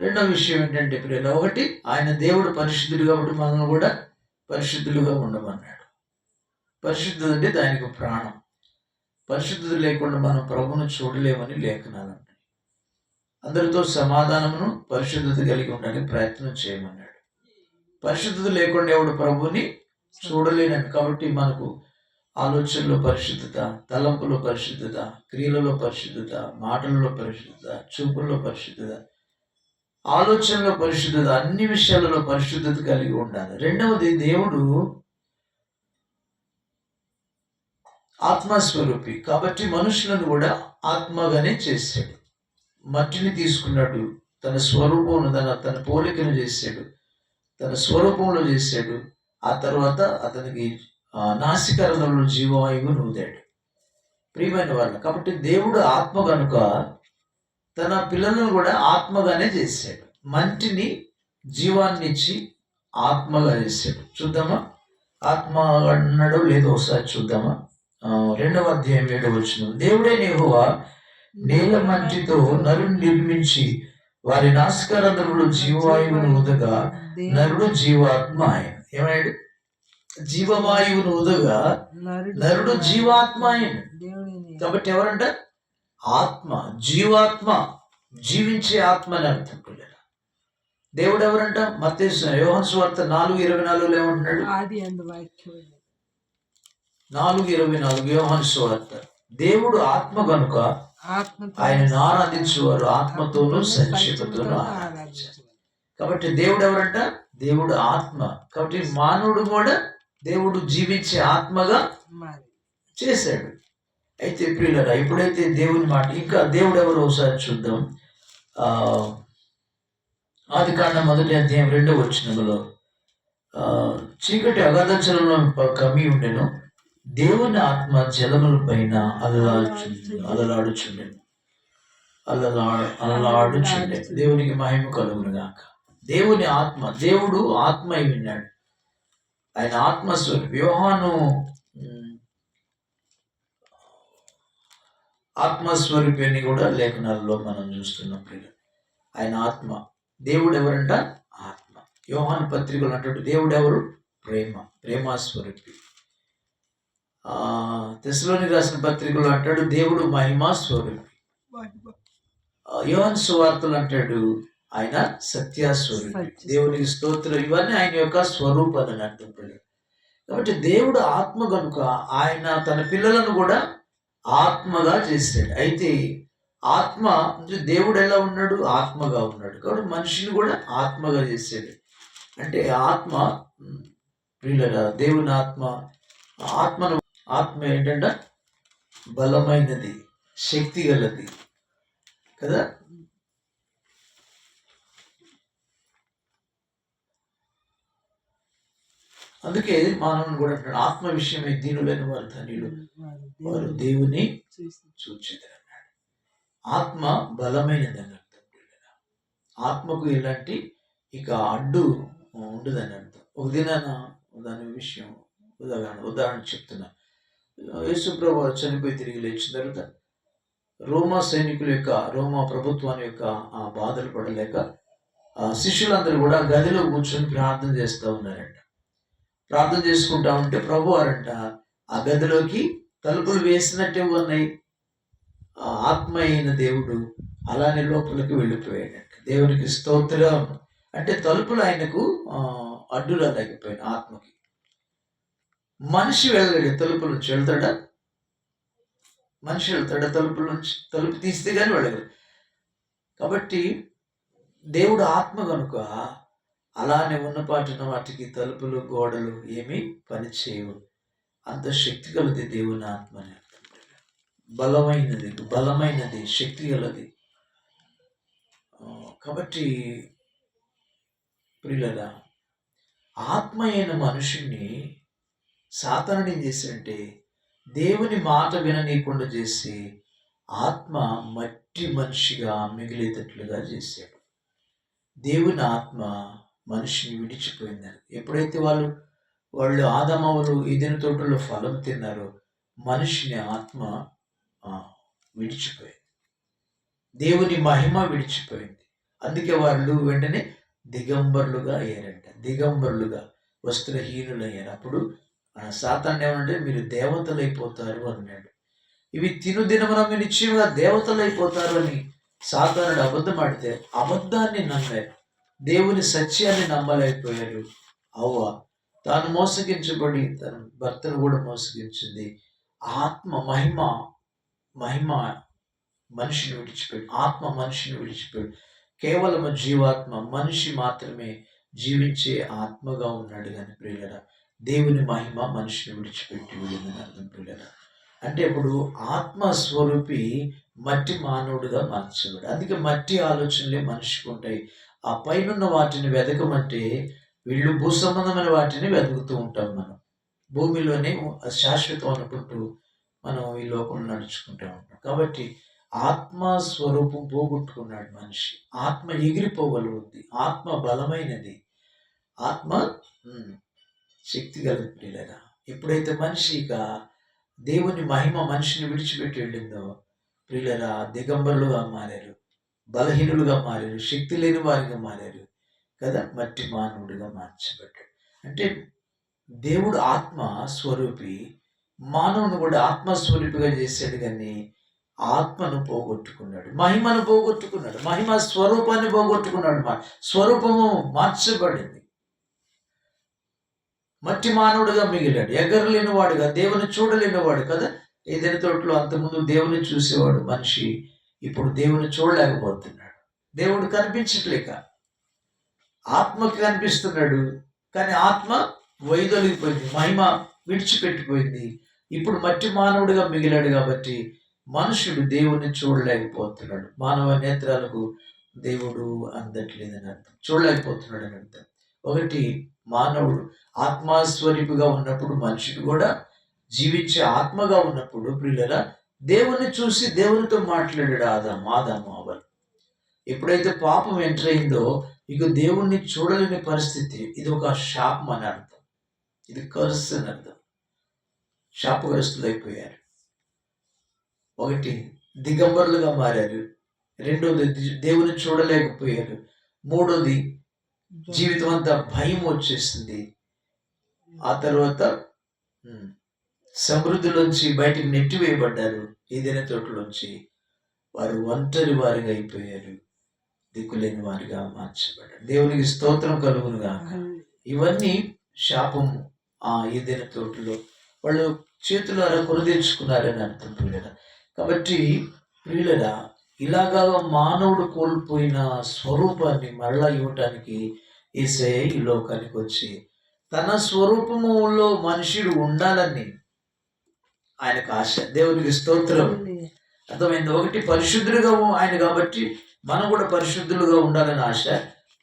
రెండవ విషయం ఏంటంటే ప్రియుల ఒకటి ఆయన దేవుడు పరిశుద్ధుడు కాబట్టి మనల్ని కూడా పరిశుద్ధులుగా ఉండమన్నాడు. పరిశుద్ధత అంటే దానికి ప్రాణం. పరిశుద్ధత లేకుండా మనం ప్రభును చూడలేమని లేఖనాలు అంటాయి అందరితో సమాధానమును పరిశుద్ధత కలిగి ఉండడానికి ప్రయత్నం చేయమన్నాడు. పరిశుద్ధత లేకుండా ఎవడు ప్రభుని చూడలేనని కాబట్టి మనకు ఆలోచనలో పరిశుద్ధత తలంపులో పరిశుద్ధత క్రియలలో పరిశుద్ధత మాటలలో పరిశుద్ధత చూపుల్లో పరిశుద్ధత ఆలోచనలో పరిశుద్ధత అన్ని విషయాలలో పరిశుద్ధత కలిగి ఉండాలి. రెండవది దేవుడు ఆత్మస్వరూపి. కాబట్టి మనుషులను కూడా ఆత్మగానే చేశాడు. మట్టిని తీసుకున్నాడు. తన స్వరూపమును తన తన పోలికను చేశాడు. తన స్వరూపంలో చేశాడు. ఆ తర్వాత అతనికి నాసికరణంలో జీవవాయువు నూదాడు ప్రియమైన వాళ్ళు కాబట్టి దేవుడు ఆత్మ కనుక తన పిల్లలను కూడా ఆత్మగానే చేశాడు. మంటిని జీవాన్ని ఇచ్చి ఆత్మగా చేశాడు. చూద్దామా? ఆత్మ అన్నాడో లేదో ఒకసారి చూద్దామా? రెండవ అధ్యాయం ఏడవ వచ్చిన దేవుడే నేహువా నేల మంటితో నరుని నిర్మించి వారి నాస్కరంధ్రములు జీవవాయువును ఉదగా నరుడు జీవాత్మ ఆయన. ఏమయ్యాడు? జీవవాయువును ఉదగా నరుడు జీవాత్మ ఆయన. కాబట్టి ఎవరంట? ఆత్మ జీవాత్మ జీవించే ఆత్మ అని అర్థం పిల్లలు. దేవుడు ఎవరంట మత్తేసు యోహన్ స్వార్త నాలుగు ఇరవై నాలుగులో ఏమంటున్నాడు? నాలుగు ఇరవై నాలుగు యోహన్ స్వార్త. దేవుడు ఆత్మ కనుక ఆయనను ఆరాధించేవారు ఆత్మతోనూ సంక్షేపతోనూ ఆరాధించారు. కాబట్టి దేవుడు ఎవరంట దేవుడు ఆత్మ. కాబట్టి మానవుడు కూడా దేవుడు జీవించే ఆత్మగా చేశాడు. అయితే ప్రియులరా ఇప్పుడైతే దేవుని మాట ఇంకా దేవుడు ఎవరు ఒకసారి చూద్దాం. ఆది కాండ మొదటి అధ్యాయం రెండో వచ్చినలో చీకటి అగాధచలంలో కమ్మి ఉండెను. దేవుని ఆత్మ జలముల పైన అలలాడు అలలాడుచుండెను. అలలా అలలాడుచుండే దేవునికి మహిమ కలుగును గాక. దేవుని ఆత్మ దేవుడు ఆత్మ అయి ఉన్నాడు. ఆయన ఆత్మస్వరూపి. వ్యూహాను ఆత్మస్వరూపి అని కూడా లేఖనాల్లో మనం చూస్తున్నాం ప్రియులు ఆయన ఆత్మ. దేవుడు ఎవరంట ఆత్మ. యోహాను పత్రికలు అంటాడు దేవుడు ఎవరు ప్రేమ. ప్రేమాస్వరూపి. ఆ తెశలోని రాసిన పత్రికలు అంటాడు దేవుడు మహిమా స్వరూపి ఆ, యోహాను సువార్తలు అంటాడు ఆయన సత్యస్వరూపి. దేవునికి స్తోత్రం. ఇవన్నీ ఆయన యొక్క స్వరూపాలు అని అర్థం పిల్లలు కాబట్టి దేవుడు ఆత్మ కనుక ఆయన తన పిల్లలను కూడా ఆత్మగా చేశాడు అయితే ఆత్మ అంటే దేవుడు ఎలా ఉన్నాడు? ఆత్మగా ఉన్నాడు. కాబట్టి మనిషిని కూడా ఆత్మగా చేశాడు అంటే ఆత్మ ఉమ్, ప్రియులరా దేవుని ఆత్మ ఆత్మను ఆత్మ ఏంటంటే బలమైనది శక్తి గలది. కదా? అందుకే మానవుని కూడా అంటాడు ఆత్మ విషయమై దీనులైన వారు ధనియులు. వారు దేవుని చూసి చూచేది అన్నాడు ఆత్మ బలమైనది అని అర్థం. ఆత్మకు ఇలాంటి ఇక అడ్డు ఉండదని అర్థం. ఒక దినాన దాని విషయం ఉదాహరణ ఉదాహరణ చెప్తున్నా. యేసుప్రభు చనిపోయి తిరిగి లేచిన తర్వాత రోమా సైనికుల యొక్క రోమా ప్రభుత్వాన్ని యొక్క ఆ బాధలు పడలేక ఆ శిష్యులందరూ కూడా గదిలో కూర్చొని ప్రార్థన చేస్తూ ఉన్నారంట. ప్రార్థన చేసుకుంటా ఉంటే ప్రభు వారంట ఆ గదిలోకి తలుపులు వేసినట్టే ఉన్నాయి. ఆ ఆత్మ అయిన దేవుడు అలానే లోపలికి వెళ్ళిపోయాడు. దేవునికి స్తోత్రం అంటే తలుపులు ఆయనకు అడ్డులా తగ్గిపోయిన ఆత్మకి. మనిషి వెళ్ళలేడు తలుపుల నుంచి వెళ్తాడా? మనిషి వెళ్తాడా తలుపుల నుంచి? తలుపు తీస్తే కానీ వెళ్ళగలడు. కాబట్టి దేవుడు ఆత్మ కనుక అలానే ఉన్నపాటిన వాటికి తలుపులు గోడలు ఏమీ పనిచేయవు అంత శక్తి కలది దేవుని ఆత్మ అని బలమైనది బలమైనది శక్తి కలది కాబట్టి ప్రియులరా ఆత్మ అయిన మనుషుణ్ణి సాతానుడు ఏం దేవుని మాట విననీయకుండా చేసి ఆత్మ మట్టి మనిషిగా మిగిలేటట్లుగా చేశాడు. దేవుని ఆత్మ మనిషిని విడిచిపోయిందని ఎప్పుడైతే వాళ్ళు వాళ్ళు ఆదమవులు ఇదిన తోటలో ఫలం తిన్నారో మనిషిని ఆత్మ విడిచిపోయింది. దేవుని మహిమ విడిచిపోయింది. అందుకే వాళ్ళు వెంటనే దిగంబరులుగా అయ్యారంట. దిగంబరులుగా వస్త్రహీనులు అయ్యారు అప్పుడు సాతాన్ ఏమంటే మీరు దేవతలు అయిపోతారు అన్నాడు. ఇవి తినుదినమున మీరు నిశ్చయంగా దేవతలు అయిపోతారు అని సాతానుడు అబద్ధం ఆడితే అబద్ధాన్ని నమ్మారు. దేవుని సత్యాన్ని నమ్మలేకపోయాడు. అవ్వ తాను మోసగించబడి తన భర్తను కూడా మోసగించింది. ఆత్మ మహిమ మహిమ మనిషిని విడిచిపెట్టి ఆత్మ మనిషిని విడిచిపెట్టి. కేవలం జీవాత్మ మనిషి మాత్రమే జీవించే ఆత్మగా ఉన్నాడు కానీ ప్రియులరా దేవుని మహిమ మనిషిని విడిచిపెట్టి వెళ్ళిందని అర్థం ప్రియులరా. అంటే ఇప్పుడు ఆత్మ స్వరూపి మట్టి మానవుడిగా మార్చబడు. అందుకే మట్టి ఆలోచనలే మనిషికి ఉంటాయి. ఆ పైనున్న వాటిని వెతకమంటే వీళ్ళు భూ సంబంధమైన వాటిని వెతుకుతూ ఉంటాం మనం. భూమిలోనే శాశ్వతం అనుకుంటూ మనం ఈ లోకంలో నడుచుకుంటూ ఉంటాం. కాబట్టి ఆత్మ స్వరూపం పోగొట్టుకున్నాడు మనిషి. ఆత్మ ఎగిరిపోగలుగుద్ది. ఆత్మ బలమైనది. ఆత్మ శక్తి కలిగిన ఎప్పుడైతే మనిషి ఇక దేవుని మహిమ మనిషిని విడిచిపెట్టి వెళ్ళిందో ప్రియులరా దిగంబరులుగా మారారు. బలహీనులుగా మారారు శక్తి లేని వారిగా మారారు కదా? మట్టి మానవుడిగా మార్చబడ్డాడు. అంటే దేవుడు ఆత్మ స్వరూపి మానవుని కూడా ఆత్మ స్వరూపిగా చేశాడు కానీ ఆత్మను పోగొట్టుకున్నాడు. మహిమను పోగొట్టుకున్నాడు. మహిమ స్వరూపాన్ని పోగొట్టుకున్నాడు. మా స్వరూపము మార్చబడింది. మట్టి మానవుడిగా మిగిలాడు. ఎగరలేని వాడుగా దేవుని చూడలేనివాడు కదా? ఏదైనా తోటలో అంతకుముందు దేవుని చూసేవాడు మనిషి ఇప్పుడు దేవుని చూడలేకపోతున్నాడు. దేవుడు కనిపించట్లేక. ఆత్మకి కనిపిస్తున్నాడు కానీ ఆత్మ వైదొలిగిపోయింది మహిమ విడిచిపెట్టిపోయింది. ఇప్పుడు మట్టి మానవుడిగా మిగిలాడు కాబట్టి మనుషుడు దేవుణ్ణి చూడలేకపోతున్నాడు. మానవ నేత్రాలకు దేవుడు అందట్లేదని అర్థం. చూడలేకపోతున్నాడు అని అర్థం. ఒకటి మానవుడు ఆత్మస్వరూపిగా ఉన్నప్పుడు మనుషుడు కూడా జీవించే ఆత్మగా ఉన్నప్పుడు పిల్లల దేవుణ్ణి చూసి దేవునితో మాట్లాడాడు ఆదాం ఆదాము అవల్ ఎప్పుడైతే పాపం ఎంటర్ అయిందో ఇక దేవుణ్ణి చూడలేని పరిస్థితి. ఇది ఒక శాపం అని అర్థం. ఇది కర్స్ అని అర్థం. శాపగ్రస్తులు అయిపోయారు. ఒకటి దిగంబరులుగా మారారు. రెండోది దేవుని చూడలేకపోయారు. మూడోది జీవితం అంతా భయం వచ్చేసింది. ఆ తర్వాత సమృద్ధిలోంచి బయటికి నెట్టివేయబడ్డారు. ఏదైనా తోటలోంచి వారు ఒంటరి వారిగా అయిపోయారు. దిక్కులేని వారిగా మార్చబడ్డారు. దేవునికి స్తోత్రం కలుగునుగా ఇవన్నీ శాపము. ఆ ఏదైనా తోటలో వాళ్ళు చేతులారా కొనుదీర్చుకున్నారని అర్థం ప్రియులరా కాబట్టి ప్రియులరా ఇలాగా మానవుడు కోల్పోయిన స్వరూపాన్ని మరలా ఇవ్వటానికి ఈసే ఈ లోకానికి వచ్చి తన స్వరూపములో మనుషుడు ఉండాలని ఆయనకు ఆశ. దేవునికి స్తోత్రం. అర్థమైంది? ఒకటి పరిశుద్ధులుగా ఆయన కాబట్టి మనం కూడా పరిశుద్ధులుగా ఉండాలని ఆశ.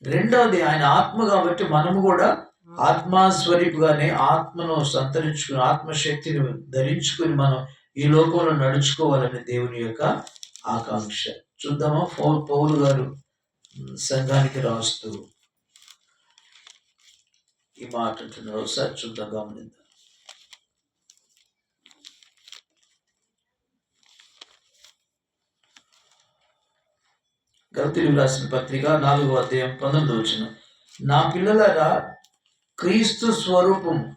రెండవది ఆయన ఆత్మ కాబట్టి మనము కూడా ఆత్మస్వరూపుగానే ఆత్మను సంతరించుకుని ఆత్మశక్తిని ధరించుకుని మనం ఈ లోకంలో నడుచుకోవాలని దేవుని యొక్క ఆకాంక్ష. చూద్దామా? పౌలు గారు సంఘానికి రాస్తూ ఈ మాట ఒకసారి చూద్దాం గమనిద్దాం. గలతీలు రాసిన పత్రిక నాలుగో అధ్యాయం పంతొమ్మిది వచ్చిన నా పిల్లలారా క్రీస్తు స్వరూపం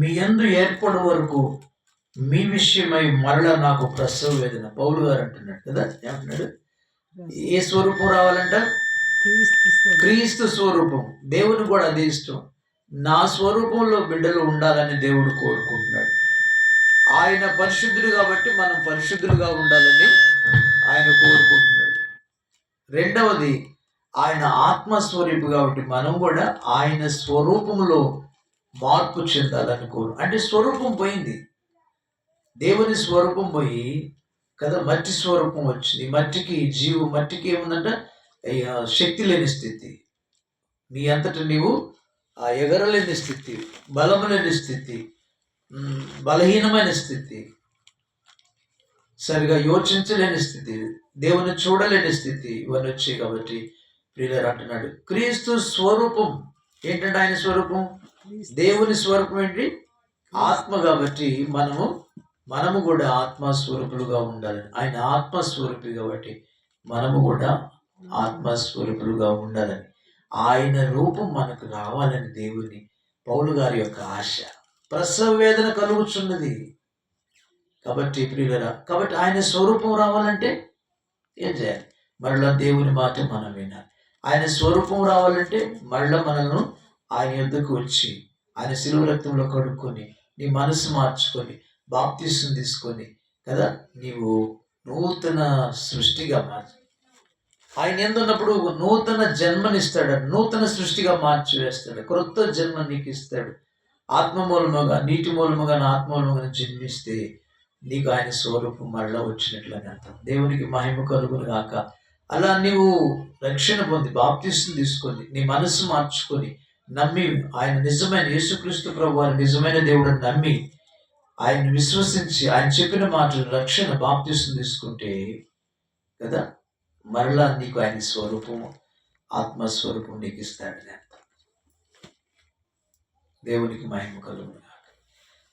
మీ యందు ఏర్పడు వరకు మీ విషయమై మరలా నాకు ప్రసవ వేదన. పౌలు గారు అంటున్నాడు కదా ఏమంటున్నాడు? ఏ స్వరూపం రావాలంట? క్రీస్తు స్వరూపం. క్రీస్తు స్వరూపం. దేవుని కూడా అదే ఇష్టం. నా స్వరూపంలో బిడ్డలు ఉండాలని దేవుడు కోరుకుంటున్నాడు. ఆయన పరిశుద్ధుడు కాబట్టి మనం పరిశుద్ధులుగా ఉండాలని ఆయన కోరుకుంటున్నాడు. రెండవది ఆయన ఆత్మస్వరూపు కాబట్టి మనం కూడా ఆయన స్వరూపంలో మార్పు చెందాలని కోరు. అంటే స్వరూపం పోయింది. దేవుని స్వరూపం పోయి కదా మట్టి స్వరూపం వచ్చింది. మట్టికి జీవు మట్టికి ఏముందంటే? శక్తి లేని స్థితి. నీ అంతట నీవు ఆ ఎగరలేని స్థితి బలము లేని స్థితి బలహీనమైన స్థితి సరిగా యోచించలేని స్థితి. దేవుని చూడలేని స్థితి ఇవన్నీ వచ్చాయి కాబట్టి ప్రియులర్ అంటున్నాడు. క్రీస్తు స్వరూపం. ఏంటంటే ఆయన స్వరూపం? దేవుని స్వరూపం ఏంటి? ఆత్మ కాబట్టి మనము మనము కూడా ఆత్మ స్వరూపులుగా ఉండాలి ఆయన ఆత్మ స్వరూపి కాబట్టి మనము కూడా ఆత్మస్వరూపులుగా ఉండాలని. ఆయన రూపం మనకు రావాలని దేవుని పౌలు గారి యొక్క ఆశ. ప్రసవ వేదన కలుగుచున్నది. కాబట్టి ప్రియులరా కాబట్టి ఆయన స్వరూపం రావాలంటే ఏం చేయాలి మరలా దేవుని మాట మనం వినాలి. ఆయన స్వరూపం రావాలంటే మరలా మనల్ని ఆయన యొద్దకు వచ్చి ఆయన శిలువ రక్తంలో కడుక్కొని నీ మనసు మార్చుకొని బాప్తీసం తీసుకొని కదా నీవు నూతన సృష్టిగా మార్చు. ఆయన ఎందున్నప్పుడు నూతన జన్మనిస్తాడు. నూతన సృష్టిగా మార్చి వేస్తాడు క్రొత్త జన్మ నీకు ఇస్తాడు. ఆత్మ మూలముగా నీటి మూలముగా నా ఆత్మ మూలముగా జన్మిస్తే నీకు ఆయన స్వరూపం మరలా వచ్చినట్లని అర్థం. దేవునికి మహిమ కలుగులు గాక. అలా నీవు రక్షణ పొంది బాప్తీసం తీసుకొని నీ మనసు మార్చుకొని నమ్మి ఆయన నిజమైన యేసుక్రీస్తు ప్రభు వారి నిజమైన దేవుడు నమ్మి ఆయన విశ్వసించి ఆయన చెప్పిన మాటలు రక్షణ బాప్తీసం తీసుకుంటే కదా మరలా నీకు ఆయన స్వరూపము ఆత్మస్వరూపం నీకు ఇస్తాడని అర్థం. దేవునికి మహిమ కలుగును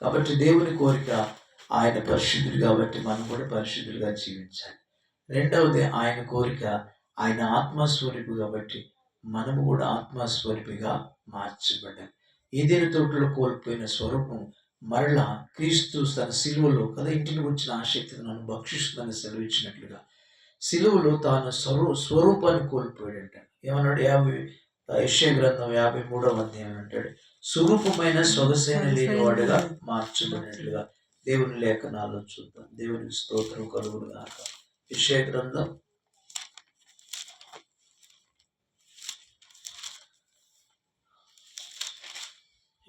కాబట్టి దేవుని కోరిక ఆయన పరిశుద్ధుడు కాబట్టి మనం కూడా పరిశుద్ధులుగా జీవించాలి. రెండవది ఆయన కోరిక ఆయన ఆత్మస్వరూపు కాబట్టి మనము కూడా ఆత్మస్వరూపిగా మార్చబడ్డాం ఏదైనా తోటలో కోల్పోయిన స్వరూపం మరలా క్రీస్తు తన సిలువలో కదా ఇంటిని వచ్చిన ఆసక్తిని నన్ను భక్షిస్తుందని సెలవిచ్చినట్లుగా సిలువలో తాను స్వరూ స్వరూపాన్ని కోల్పోయాడంట. ఏమన్నాడు? యాభై యశ్య గ్రంథం యాభై మూడవ అధ్యాయం అంటాడు స్వరూపమైన సొగసైన లేనివాడుగా మార్చబడినట్లుగా దేవుని లేఖనాలు చూద్దాం. దేవునికి స్తోత్రం కలుగుడు గాక. విషయ గ్రంథం.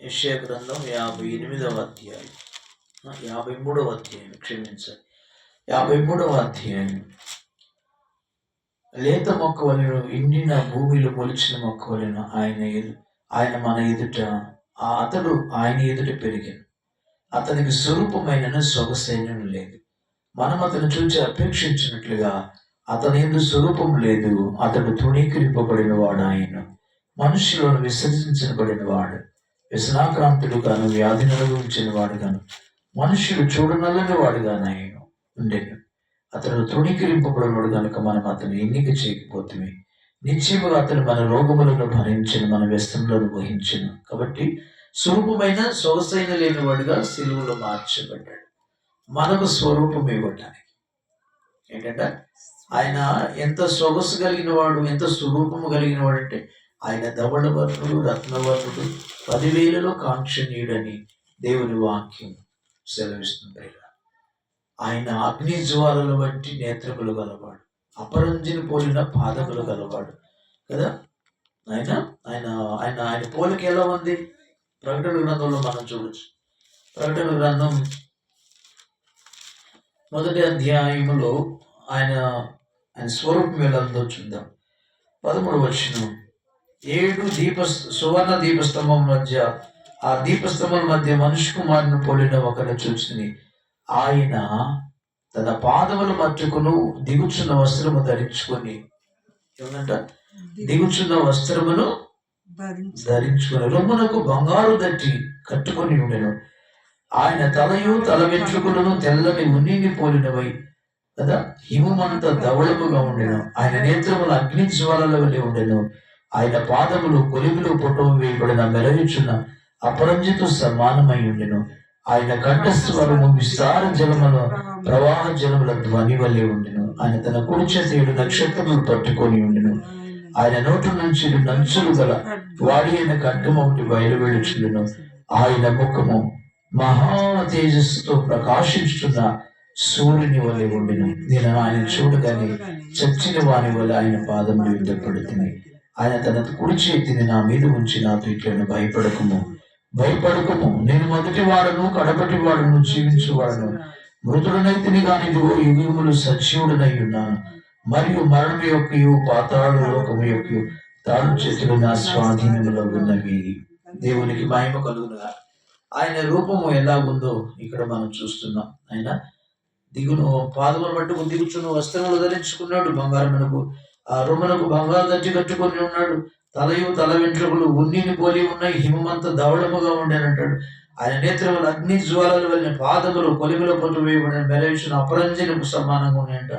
యశ్య గ్రంథం యాభై ఎనిమిదవ అధ్యాయం. యాభై మూడవ అధ్యాయం క్షమించండి. యాభై మూడవ అధ్యాయం. లేత మొక్కవలను ఎండిన భూమిలో మొలిచిన మొక్కవలను ఆయన ఆయన మన ఎదుట ఆ అతడు ఆయన ఎదుట పెరిగాను. అతనికి స్వరూపమైన సొగసైనను లేదు. మనం అతను చూచి అపేక్షించినట్లుగా అతని ఎందు స్వరూపం లేదు. అతడు తృణీకరింపబడిన వాడు ఆయన మనుషులను విసర్జించబడిన వాడు వ్యసనాక్రాంతుడు గాను వ్యాధిని అనుభవించిన వాడు గాను మనుషులు చూడనల్లని వాడుగాను ఆయన ఉండేను. అతడు తృణీకరింపబడినవాడు కనుక మనం అతను ఎన్నిక చేయకపోతే నిశ్చయముగా అతను మన రోగములను భరించను మన వ్యసనలను వహించను. కాబట్టి స్వరూపమైన సొగసైన లేనివాడుగా సిలువలో మార్చబడ్డాడు. మనకు స్వరూపం ఇవ్వటానికి. ఏంటంటే ఆయన ఎంత సొగసు కలిగిన వాడు ఎంత స్వరూపము కలిగిన వాడు అంటే ఆయన ధవళవర్ణుడు రత్నవర్ణుడు పదివేలలో కాంక్షణీయుడని దేవుని వాక్యం సెలవిస్తుంది ఆయన అగ్ని జ్వాలల వంటి నేత్రములు గలవాడు అపరంజిని పోలిన పాదములు గలవాడు కదా? ఆయన ఆయన ఆయన ఆయన పోలిక ఎలా ఉంది? ప్రకటన గ్రంథంలో మనం చూడొచ్చు. ప్రకటన గ్రంథం మొదటి అధ్యాయములో ఆయన ఆయన స్వరూపం ఎలా చూద్దాం. పదమూడు వచ్చిన ఏడు దీప సువర్ణ దీపస్తంభం మధ్య ఆ దీపస్తంభం మధ్య మనుషు కుమారుని పోలిన ఒకరిని చూసింది ఆయన తన పాదముల మధ్యకును దిగుచున్న వస్త్రము ధరించుకొని ఏమంట? దిగుచున్న వస్త్రమును ధరించుకుని. రొమ్మునకు బంగారు దట్టి కట్టుకొని ఉండెను. ఆయన తలయు తల వెంట్రుకలను తెల్లని ఉన్నిని పోలినవై కదా? హిమమంత ధవళముగా ఉండెను. ఆయన నేత్రములు అగ్ని జ్వాలల వలె ఉండెను. ఆయన పాదములు కొలిమిలో పొట్టము వేయబడిన మెలవిచున్న అపరంజితో సమానమై ఉండెను. ఆయన కంఠస్వరము విస్తార జలముల ప్రవాహ జలముల ధ్వని వల్లే ఉండెను. ఆయన తన కుడి చేత ఏడు నక్షత్రములు పట్టుకొని ఉండెను. ఆయన నోటి నుంచి నంచులు గల వాడి అయిన ఖడ్గం ఒకటి బయలువెడుచుండును. ఆయన ముఖము మహా తేజస్సుతో ప్రకాశించుతున్న సూర్యుని వలె ఉండెను. నేను ఆయన చూడగానే చచ్చిన వాని వల్ల ఆయన పాదములు యుద్ధ ఆయన తన కుడి చేతిని నా మీద ఉంచి నాతో ఇట్లను భయపడకము. భయపడకము. నేను మొదటి వాడను కడపటి వాడను జీవించువాడను. మృతుడనైతిని కాని యుగములు సజీవుడనై ఉన్నాను. మరియు మరణం యొక్క పాతాళ లోకము యొక్క తాడు చేతులు నా స్వాధీనంలో ఉన్నవి. దేవునికి మహిమ కలుగునుగా. ఆయన రూపము ఎలా ఉందో ఇక్కడ మనం చూస్తున్నాం. ఆయన దిగును పాదములు పట్టుకు దిగుచున్న వస్త్రములు ధరించుకున్నాడు బంగారమునకు ఆ రొమ్మునకు బంగారు దట్టి కట్టుకొని ఉన్నాడు. తలయు తల వెంట్రుకలు ఉన్నిని పోలి ఉన్నాయి హిమమంత ధవళముగా ఉండేనంటాడు ఆయన నేత్రములు అగ్ని జ్వాలలు వెళ్ళిన పాదములు కొలిమిలో పట్టు వేయబడిన మెలవించిన అపరంజనకు సమానంగా ఉన్నాయంట.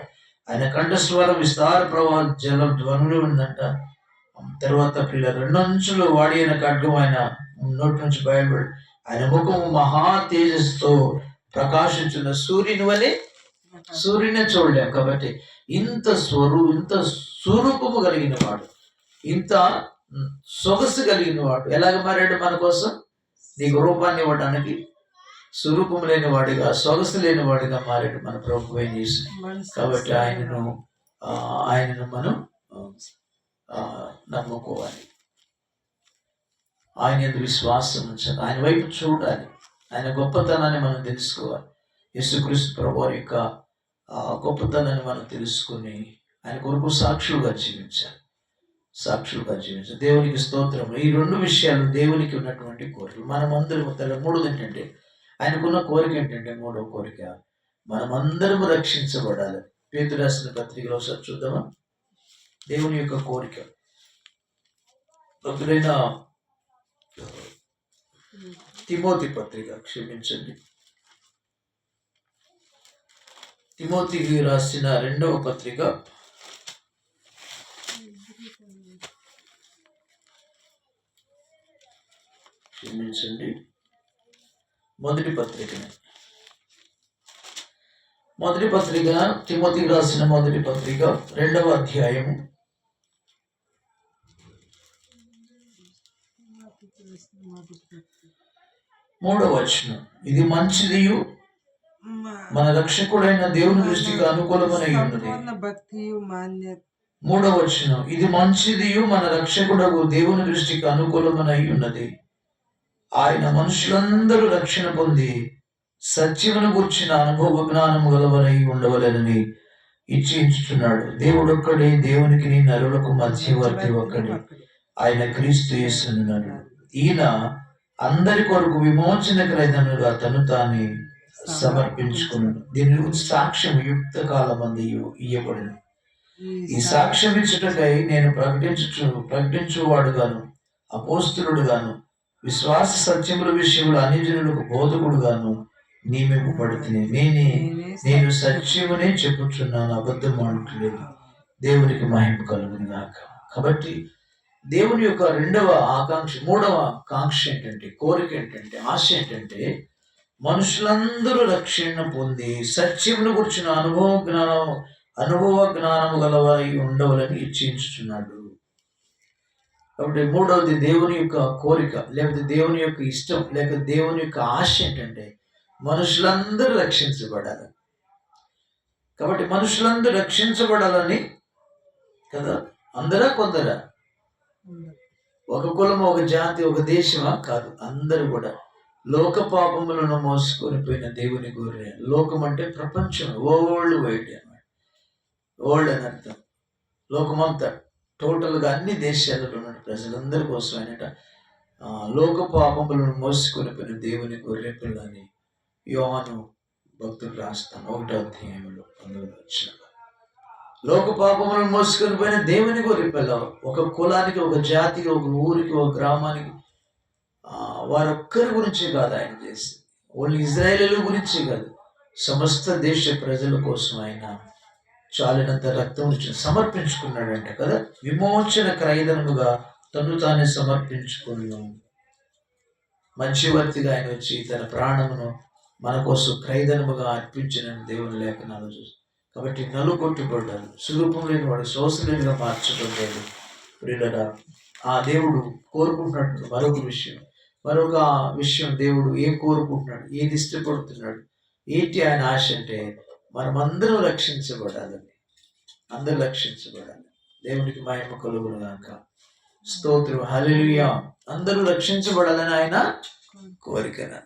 ఆయన కంఠస్వరం విస్తార ప్రవాహ జలం ధ్వనులు ఉందంట. తర్వాత పిల్ల రెండు అంచులు వాడి అయిన ఖడ్గం ఆయన నోటి నుంచి బయలుపడి ఆయన ముఖము మహా తేజస్తో ప్రకాశించిన సూర్యుని వలె సూర్యునే చూడలేం కాబట్టి ఇంత స్వరూ ఇంత స్వరూపము కలిగిన వాడు ఇంత సొగసు కలిగిన వాడు. ఎలాగ మారాడు మన కోసం? నీకు రూపాన్ని ఇవ్వడానికి స్వరూపం లేని వాడిగా సొగసు లేని వాడిగా మారాడు మన ప్రభు. కాబట్టి ఆయనను ఆయనను మనం నమ్ముకోవాలి. ఆయన ఎందు విశ్వాసం ఉంచాలి. ఆయన వైపు చూడాలి. ఆయన గొప్పతనాన్ని మనం తెలుసుకోవాలి. యేసుక్రీస్తు ప్రభు వారి యొక్క గొప్పతనాన్ని మనం తెలుసుకుని ఆయన కొరకు సాక్షులుగా జీవించాలి. సాక్షులుగా జీవించాలి. దేవునికి స్తోత్రం ఈ రెండు విషయాలు దేవునికి ఉన్నటువంటి కోరికలు. మనమందరం తల మూడోది ఏంటంటే ఆయనకున్న కోరిక ఏంటంటే మూడో కోరిక మనమందరము రక్షించబడాలి. పేతు రాసిన పత్రికలో ఒకసారి చూద్దామా? దేవుని యొక్క కోరిక. భక్తుడైన తిమోతి పత్రిక క్షమించండి. తిమోతికి రాసిన రెండవ పత్రిక. క్షమించండి. మొదటి పత్రికనే మొదటి పత్రిక తిమోతికి రాసిన మొదటి పత్రిక రెండవ అధ్యాయము. మూడవ వచనం. ఇది మంచిది మన రక్షకుడైన దేవుని దృష్టికి అనుకూలమై ఉన్నది. మూడవ వచనం. ఇది మంచిది మన రక్షకుడకు దేవుని దృష్టికి అనుకూలమనై ఉన్నది. ఆయన మనుషులందరూ రక్షణ పొంది సత్యమును గుర్చిన అనుభవ జ్ఞానము గలవనై ఉండవలెనని ఇచ్చించుచున్నాడు దేవుడొక్కడే దేవునికి నరులకు మధ్యవర్తి ఒక్కడే. ఆయన క్రీస్తు చేస్తున్నాడు ఈయన అందరి కొరకు విమోచన క్రైదనుగా తను తానే సమర్పించుకున్నాడు. దీని గురించి సాక్ష్యం యుక్త కాలమంది ఇయ్యబడిన ఈ సాక్ష్యం ఇచ్చుటకై నేను ప్రకటించు ప్రకటించువాడుగాను అపోస్తులుడుగాను విశ్వాస సత్యముల విషయములు అన్ని జనులకు బోధకుడుగాను నియమింపబడుతుంది నేనే నేను సత్యమునే చెప్పుచున్నాను అబద్ధం ఆడట్లేదు. దేవునికి మహిమ కలుగును గాక. కాబట్టి దేవుని యొక్క రెండవ ఆకాంక్ష మూడవ కాంక్ష ఏంటంటే కోరిక ఏంటంటే ఆశ ఏంటంటే మనుషులందరూ రక్షణ పొంది సత్యమును గురించిన అనుభవ జ్ఞానం అనుభవ జ్ఞానము గలవారి ఉండవలని ఇచ్చించుచున్నాడు కాబట్టి మూడవది దేవుని యొక్క కోరిక లేకపోతే దేవుని యొక్క ఇష్టం లేక దేవుని యొక్క ఆశ ఏంటంటే మనుషులందరూ రక్షించబడాలి. కాబట్టి మనుషులందరూ రక్షించబడాలని కదా? అందరా కొందరా? ఒక కులం ఒక జాతి ఒక దేశమా? కాదు అందరూ కూడా. లోక పాపములను మోసుకొని పోయిన దేవుని గురి లోకం అంటే ప్రపంచం ఓల్డ్ వైడ్ అన్నమాట. ఓల్డ్ అని అర్థం. లోకమంతా. టోటల్గా అన్ని దేశాలలో ఉన్న ప్రజలందరి కోసం ఆయనట లోక పాపములను మోసుకొని పోయిన దేవుని గొర్రె పిల్లని యోహాను భక్తులు రాస్తాను. ఒకటో అధ్యాయంలో పంతొమ్మిది వచ్చిన లోక పాపములను మోసుకొని పోయిన దేవుని గొర్రె పిల్ల ఒక కులానికి ఒక జాతికి ఒక ఊరికి ఒక గ్రామానికి ఆ, వారొక్కరి గురించి కాదు ఆయన చేసింది. ఓన్లీ ఇజ్రాయేలీల గురించి కాదు సమస్త దేశ ప్రజల కోసం ఆయన చాలినంత రక్తం సమర్పించుకున్నాడంట కదా? విమోచన క్రైదనముగా తను తానే సమర్పించుకున్నాను మధ్యవర్తిగా ఆయన వచ్చి తన ప్రాణమును మన కోసం క్రైదనముగా అర్పించిన దేవుని లేఖనాలు చూసి కాబట్టి నలుగొట్టుబడ్డాడు సురూపం లేని వాడు శోషలేనిగా మార్చబడ్డాడు ప్రియులరా ఆ దేవుడు కోరుకుంటున్నట్టు మరొక విషయం. మరొక విషయం దేవుడు ఏం కోరుకుంటున్నాడు? ఏది ఇష్టపడుతున్నాడు? ఏంటి ఆయన ఆశ అంటే మనమందరం రక్షించబడాలని అందరూ రక్షించబడాలి. దేవునికి మహిమ కలుగును గాక స్తోత్రం. హలియా అందరూ రక్షించబడాలని ఆయన కోరిక